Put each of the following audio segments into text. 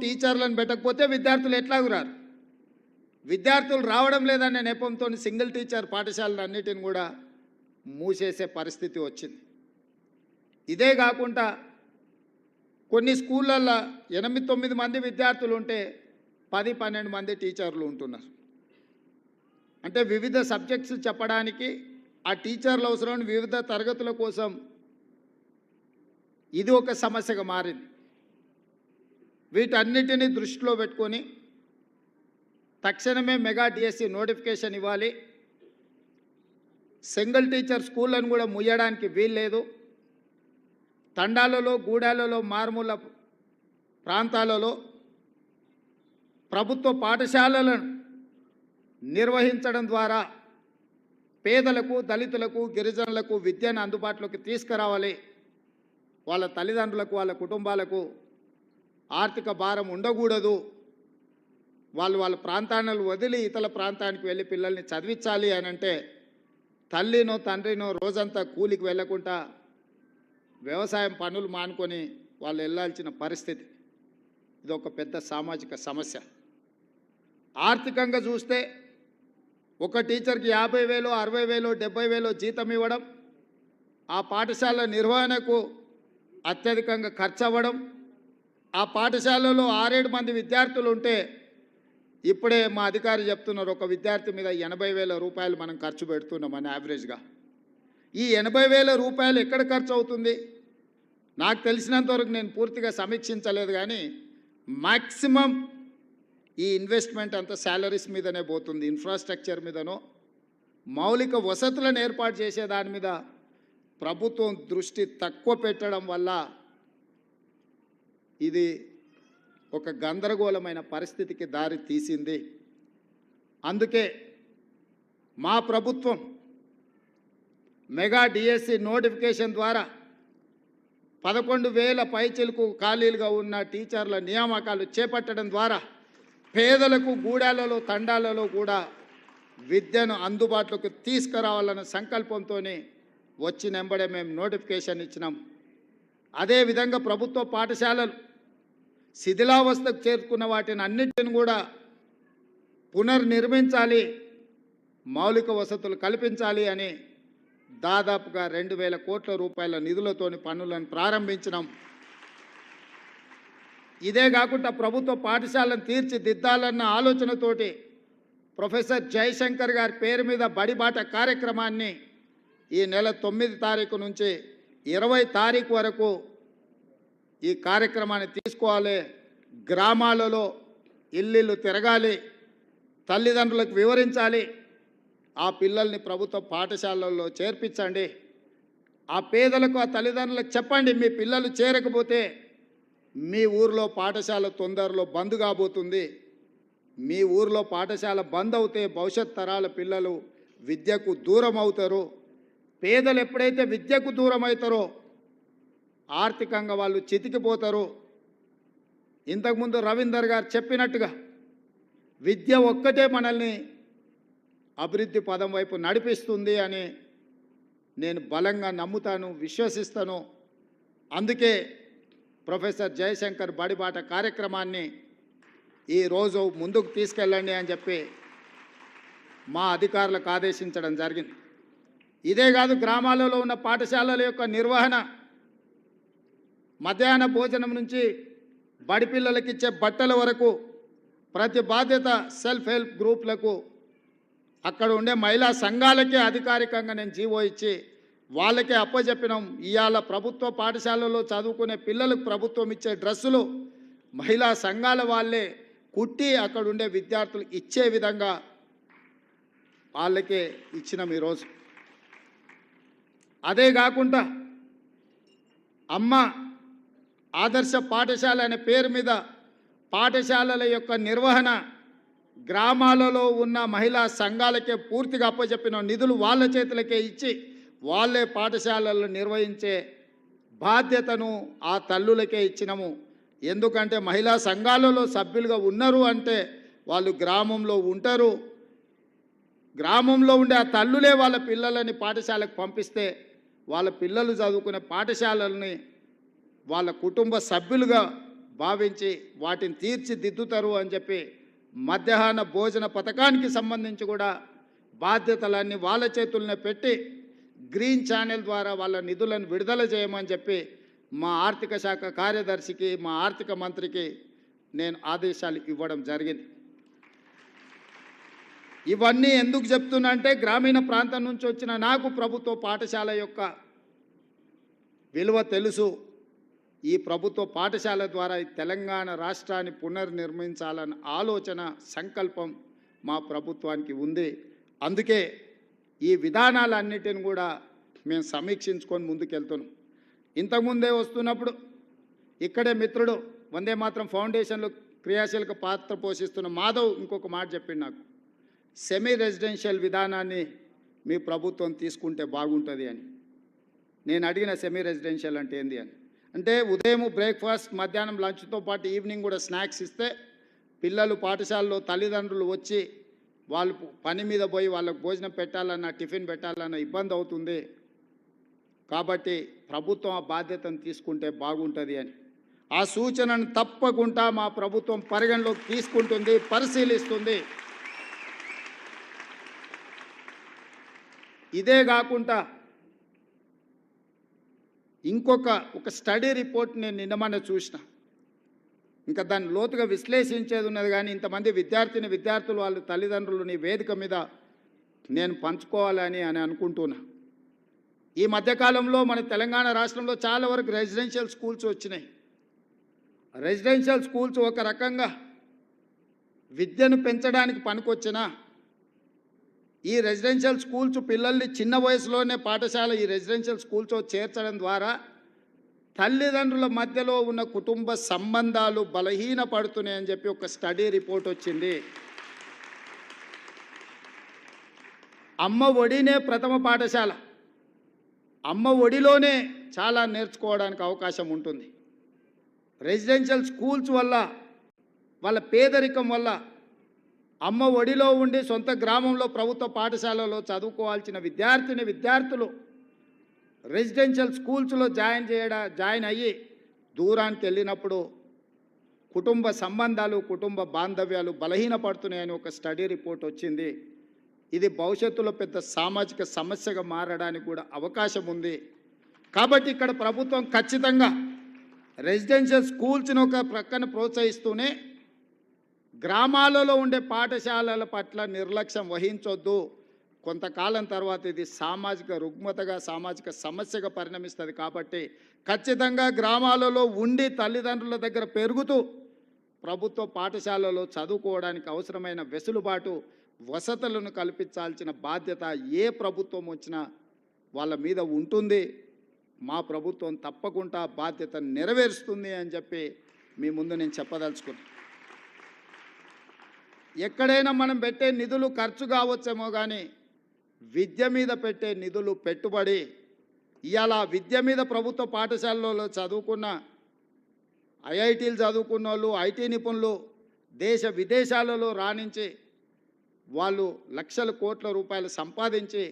టీచర్లను పెట్టకపోతే విద్యార్థులు ఎట్లాగు రారు? విద్యార్థులు రావడం లేదనే నెపంతో సింగిల్ టీచర్ పాఠశాలలు అన్నిటిని కూడా మూసేసే పరిస్థితి వచ్చింది. ఇదే కాకుండా కొన్ని స్కూళ్ళల్లో ఎనిమిది తొమ్మిది మంది విద్యార్థులు ఉంటే పది పన్నెండు మంది టీచర్లు ఉంటున్నారు. అంటే వివిధ సబ్జెక్ట్స్ చెప్పడానికి ఆ టీచర్లు అవసరం వివిధ తరగతుల కోసం ఇది ఒక సమస్యగా మారింది. వీటన్నిటిని దృష్టిలో పెట్టుకొని తక్షణమే మెగా డిఎస్సి నోటిఫికేషన్ ఇవ్వాలి. సింగిల్ టీచర్ స్కూళ్ళను కూడా ముయ్యడానికి వీల్లేదు. తండాలలో గూడాలలో మారుమూల ప్రాంతాలలో ప్రభుత్వ పాఠశాలలను నిర్వహించడం ద్వారా పేదలకు దళితులకు గిరిజనులకు విద్యను అందుబాటులోకి తీసుకురావాలి. వాళ్ళ తల్లిదండ్రులకు వాళ్ళ కుటుంబాలకు ఆర్థిక భారం ఉండకూడదు. వాళ్ళు వాళ్ళ ప్రాంతాలను వదిలి ఇతర ప్రాంతానికి వెళ్ళి పిల్లల్ని చదివించాలి అని అంటే తల్లినో తండ్రినో రోజంతా కూలికి వెళ్ళకుండా వ్యవసాయం పనులు మానుకొని వాళ్ళు వెళ్ళాల్సిన పరిస్థితి. ఇది ఒక పెద్ద సామాజిక సమస్య. ఆర్థికంగా చూస్తే ఒక టీచర్కి యాభై వేలు అరవై వేలు డెబ్బై వేలు జీతం ఇవ్వడం ఆ పాఠశాల నిర్వహణకు అత్యధికంగా ఖర్చు అవ్వడం ఆ పాఠశాలలో ఆరేడు మంది విద్యార్థులు ఉంటే ఇప్పుడే మా అధికారి చెప్తున్నారు ఒక విద్యార్థి మీద ఎనభై వేల రూపాయలు మనం ఖర్చు పెడుతున్నాం అని యావరేజ్గా. ఈ ఎనభై వేల రూపాయలు ఎక్కడ ఖర్చు అవుతుంది నాకు తెలిసినంతవరకు నేను పూర్తిగా సమీక్షించలేదు కానీ మ్యాక్సిమం ఈ ఇన్వెస్ట్మెంట్ అంతా శాలరీస్ మీదనే పోతుంది ఇన్ఫ్రాస్ట్రక్చర్ మీదనో మౌలిక వసతులను ఏర్పాటు చేసే దాని మీద ప్రభుత్వం దృష్టి తక్కువ పెట్టడం వల్ల ఇది ఒక గందరగోళమైన పరిస్థితికి దారి తీసింది. అందుకే మా ప్రభుత్వం మెగా డిఎస్సి నోటిఫికేషన్ ద్వారా పదకొండు వేల పైచిలకు ఖాళీలుగా ఉన్న టీచర్ల నియామకాలు చేపట్టడం ద్వారా పేదలకు గూడాలలో తండాలలో కూడా విద్యను అందుబాటులోకి తీసుకురావాలన్న సంకల్పంతో వచ్చినెంబడే మేము నోటిఫికేషన్ ఇచ్చినాం. అదేవిధంగా ప్రభుత్వ పాఠశాలలు శిథిలావస్థకు చేరుకున్న వాటిని అన్నింటిని కూడా పునర్నిర్మించాలి మౌలిక వసతులు కల్పించాలి అని దాదాపుగా రెండు వేల కోట్ల రూపాయల నిధులతోని పనులను ప్రారంభించినాం. ఇదే కాకుండా ప్రభుత్వ పాఠశాలను తీర్చిదిద్దాలన్న ఆలోచనతోటి ప్రొఫెసర్ జయశంకర్ గారి పేరు మీద బడిబాట కార్యక్రమాన్ని ఈ నెల తొమ్మిది తారీఖు నుంచి ఇరవై తారీఖు వరకు ఈ కార్యక్రమాన్ని తీసుకోవాలి. గ్రామాలలో ఇల్లు తిరగాలి తల్లిదండ్రులకు వివరించాలి. ఆ పిల్లల్ని ప్రభుత్వ పాఠశాలల్లో చేర్పించండి. ఆ పేదలకు ఆ తల్లిదండ్రులకు చెప్పండి మీ పిల్లలు చేరకపోతే మీ ఊర్లో పాఠశాల తొందరలో బంద్ కాబోతుంది. మీ ఊర్లో పాఠశాల బంద్ అవుతే భవిష్యత్ తరాల పిల్లలు విద్యకు దూరం అవుతారు. పేదలు ఎప్పుడైతే విద్యకు దూరం అవుతారో ఆర్థికంగా వాళ్ళు చితికిపోతారు. ఇంతకుముందు రవీందర్ గారు చెప్పినట్టుగా విద్య ఒక్కటే మనల్ని అభివృద్ధి పదం వైపు నడిపిస్తుంది అని నేను బలంగా నమ్ముతాను విశ్వసిస్తాను. అందుకే ప్రొఫెసర్ జయశంకర్ బడిబాట కార్యక్రమాన్ని ఈరోజు ముందుకు తీసుకెళ్ళండి అని చెప్పి మా అధికారులకు ఆదేశించడం జరిగింది. ఇదే కాదు గ్రామాలలో ఉన్న పాఠశాలల యొక్క నిర్వహణ మధ్యాహ్న భోజనం నుంచి బడి పిల్లలకి ఇచ్చే బట్టల వరకు ప్రతి బాధ్యత సెల్ఫ్ హెల్ప్ గ్రూప్లకు అక్కడ ఉండే మహిళా సంఘాలకే అధికారికంగా నేను జీవో ఇచ్చి వాళ్ళకే అప్పచెప్పినాం ఇవాళ ప్రభుత్వ పాఠశాలలో చదువుకునే పిల్లలకు ప్రభుత్వం ఇచ్చే డ్రెస్సులు మహిళా సంఘాల వాళ్ళే కుట్టి అక్కడ ఉండే విద్యార్థులు ఇచ్చే విధంగా వాళ్ళకే ఇచ్చినాం ఈరోజు. అదే కాకుండా అమ్మ ఆదర్శ పాఠశాల అనే పేరు మీద పాఠశాలల యొక్క నిర్వహణ గ్రామాలలో ఉన్న మహిళా సంఘాలకే పూర్తిగా అప్పచెప్పిన నిధులు వాళ్ళ చేతులకే ఇచ్చి వాళ్ళే పాఠశాలలు నిర్వహించే బాధ్యతను ఆ తల్లులకే ఇచ్చినము. ఎందుకంటే మహిళా సంఘాలలో సభ్యులుగా ఉన్నారు అంటే వాళ్ళు గ్రామంలో ఉంటారు. గ్రామంలో ఉండే ఆ తల్లులే వాళ్ళ పిల్లలని పాఠశాలకు పంపిస్తే వాళ్ళ పిల్లలు చదువుకునే పాఠశాలల్ని వాళ్ళ కుటుంబ సభ్యులుగా భావించి వాటిని తీర్చిదిద్దుతారు అని చెప్పి మధ్యాహ్న భోజన పథకానికి సంబంధించి కూడా బాధ్యతలన్నీ వాళ్ళ చేతుల్నే పెట్టి గ్రీన్ ఛానల్ ద్వారా వాళ్ళ నిధులను విడుదల చేయమని చెప్పి మా ఆర్థిక శాఖ కార్యదర్శికి మా ఆర్థిక మంత్రికి నేను ఆదేశాలు ఇవ్వడం జరిగింది. ఇవన్నీ ఎందుకు చెప్తున్నా అంటే గ్రామీణ ప్రాంతం నుంచి వచ్చిన నాకు ప్రభుత్వ పాఠశాల యొక్క విలువ తెలుసు. ఈ ప్రభుత్వ పాఠశాల ద్వారా ఈ తెలంగాణ రాష్ట్రాన్ని పునర్నిర్మించాలన్న ఆలోచన సంకల్పం మా ప్రభుత్వానికి ఉంది. అందుకే ఈ విధానాలన్నిటిని కూడా మేము సమీక్షించుకొని ముందుకెళ్తున్నాం. ఇంతకుముందే వస్తున్నప్పుడు ఇక్కడే మిత్రుడు వందే మాత్రం ఫౌండేషన్లో క్రియాశీలక పాత్ర పోషిస్తున్న మాధవ్ ఇంకొక మాట చెప్పిండు నాకు. సెమీ రెసిడెన్షియల్ విధానాన్ని మీ ప్రభుత్వం తీసుకుంటే బాగుంటుంది అని. నేను అడిగిన సెమీ రెసిడెన్షియల్ అంటే ఏంది అని. అంటే ఉదయం బ్రేక్ఫాస్ట్ మధ్యాహ్నం లంచ్తో పాటు ఈవినింగ్ కూడా స్నాక్స్ ఇస్తే పిల్లలు పాఠశాలలో తల్లిదండ్రులు వచ్చి వాళ్ళు పని మీద పోయి వాళ్ళకు భోజనం పెట్టాలన్నా టిఫిన్ పెట్టాలన్నా ఇబ్బంది అవుతుంది. కాబట్టి ప్రభుత్వం ఆ బాధ్యతను తీసుకుంటే బాగుంటుంది అని. ఆ సూచనను తప్పకుండా మా ప్రభుత్వం పరిగణలోకి తీసుకుంటుంది పరిశీలిస్తుంది. ఇదే కాకుండా ఇంకొక ఒక స్టడీ రిపోర్ట్ నేను నిన్నమన్న చూసిన. ఇంకా దాన్ని లోతుగా విశ్లేషించేది ఉన్నది కానీ ఇంతమంది విద్యార్థిని విద్యార్థులు వాళ్ళ తల్లిదండ్రులు నీ వేదిక మీద నేను పంచుకోవాలని అని అనుకుంటున్నా. ఈ మధ్యకాలంలో మన తెలంగాణ రాష్ట్రంలో చాలా వరకు రెసిడెన్షియల్ స్కూల్స్ వచ్చినాయి. రెసిడెన్షియల్ స్కూల్స్ ఒక రకంగా విద్యను పెంచడానికి పనికొచ్చినా ఈ రెసిడెన్షియల్ స్కూల్స్ పిల్లల్ని చిన్న వయసులోనే పాఠశాల ఈ రెసిడెన్షియల్ స్కూల్స్ చేర్చడం ద్వారా తల్లిదండ్రుల మధ్యలో ఉన్న కుటుంబ సంబంధాలు బలహీనపడుతున్నాయని చెప్పి ఒక స్టడీ రిపోర్ట్ వచ్చింది. అమ్మ ఒడినే ప్రథమ పాఠశాల. అమ్మ ఒడిలోనే చాలా నేర్చుకోవడానికి అవకాశం ఉంటుంది. రెసిడెన్షియల్ స్కూల్స్ వల్ల వాళ్ళ పేదరికం వల్ల అమ్మ ఒడిలో ఉండి సొంత గ్రామంలో ప్రభుత్వ పాఠశాలలో చదువుకోవాల్సిన విద్యార్థిని విద్యార్థులు రెసిడెన్షియల్ స్కూల్స్లో జాయిన్ చేయడా జాయిన్ అయ్యి దూరానికి వెళ్ళినప్పుడు కుటుంబ సంబంధాలు కుటుంబ బాంధవ్యాలు బలహీనపడుతున్నాయని ఒక స్టడీ రిపోర్ట్ వచ్చింది. ఇది భవిష్యత్తులో పెద్ద సామాజిక సమస్యగా మారడానికి కూడా అవకాశం ఉంది. కాబట్టి ఇక్కడ ప్రభుత్వం ఖచ్చితంగా రెసిడెన్షియల్ స్కూల్స్ని ఒక ప్రక్కన ప్రోత్సహిస్తూనే గ్రామాలలో ఉండే పాఠశాలల పట్ల నిర్లక్ష్యం వహించొద్దు. కొంతకాలం తర్వాత ఇది సామాజిక రుగ్మతగా సామాజిక సమస్యగా పరిణమిస్తుంది కాబట్టి ఖచ్చితంగా గ్రామాలలో ఉండి తల్లిదండ్రుల దగ్గర పెరుగుతూ ప్రభుత్వ పాఠశాలలో చదువుకోవడానికి అవసరమైన వెసులుబాటు వసతులను కల్పించాల్సిన బాధ్యత ఏ ప్రభుత్వం వచ్చినా వాళ్ళ మీద ఉంటుంది. మా ప్రభుత్వం తప్పకుండా బాధ్యత నెరవేరుస్తుంది అని చెప్పి మీ ముందు నేను చెప్పదలుచుకున్నాను ఎక్కడైనా మనం పెట్టే నిధులు ఖర్చు కావచ్చేమో కానీ విద్య మీద పెట్టే నిధులు పెట్టుబడి ఇవాళ విద్య మీద ప్రభుత్వ పాఠశాలలో చదువుకున్న ఐఐటీలు చదువుకున్న వాళ్ళు ఐటీ నిపుణులు దేశ విదేశాలలో రాణించి వాళ్ళు లక్షల కోట్ల రూపాయలు సంపాదించి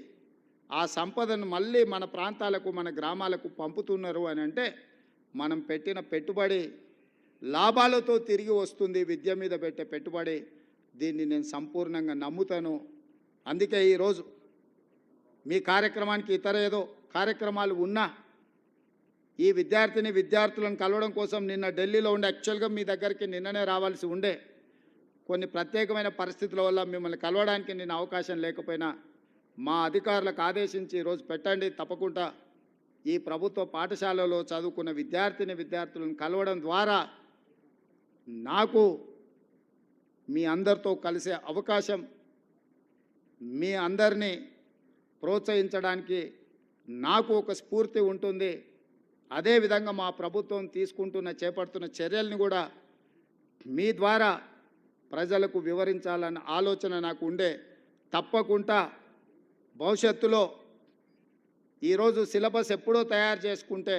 ఆ సంపదను మళ్ళీ మన ప్రాంతాలకు మన గ్రామాలకు పంపుతున్నారు అని అంటే మనం పెట్టిన పెట్టుబడి లాభాలతో తిరిగి వస్తుంది. విద్య మీద పెట్టే పెట్టుబడి దీన్ని నేను సంపూర్ణంగా నమ్ముతాను. అందుకే ఈరోజు మీ కార్యక్రమానికి ఇతర ఏదో కార్యక్రమాలు ఉన్నా ఈ విద్యార్థిని విద్యార్థులను కలవడం కోసం నిన్న ఢిల్లీలో ఉండే యాక్చువల్గా మీ దగ్గరికి నిన్ననే రావాల్సి ఉండే కొన్ని ప్రత్యేకమైన పరిస్థితుల వల్ల మిమ్మల్ని కలవడానికి నేను అవకాశం లేకపోయినా మా అధికారులకు ఆదేశించి ఈరోజు పెట్టండి. తప్పకుండా ఈ ప్రభుత్వ పాఠశాలలో చదువుకున్న విద్యార్థిని విద్యార్థులను కలవడం ద్వారా నాకు మీ అందరితో కలిసే అవకాశం మీ అందరినీ ప్రోత్సహించడానికి నాకు ఒక స్ఫూర్తి ఉంటుంది. అదేవిధంగా మా ప్రభుత్వం తీసుకుంటున్న చేపడుతున్న చర్యల్ని కూడా మీ ద్వారా ప్రజలకు వివరించాలన్న ఆలోచన నాకు ఉండే తప్పకుండా భవిష్యత్తులో ఈరోజు సిలబస్ ఎప్పుడో తయారు చేసుకుంటే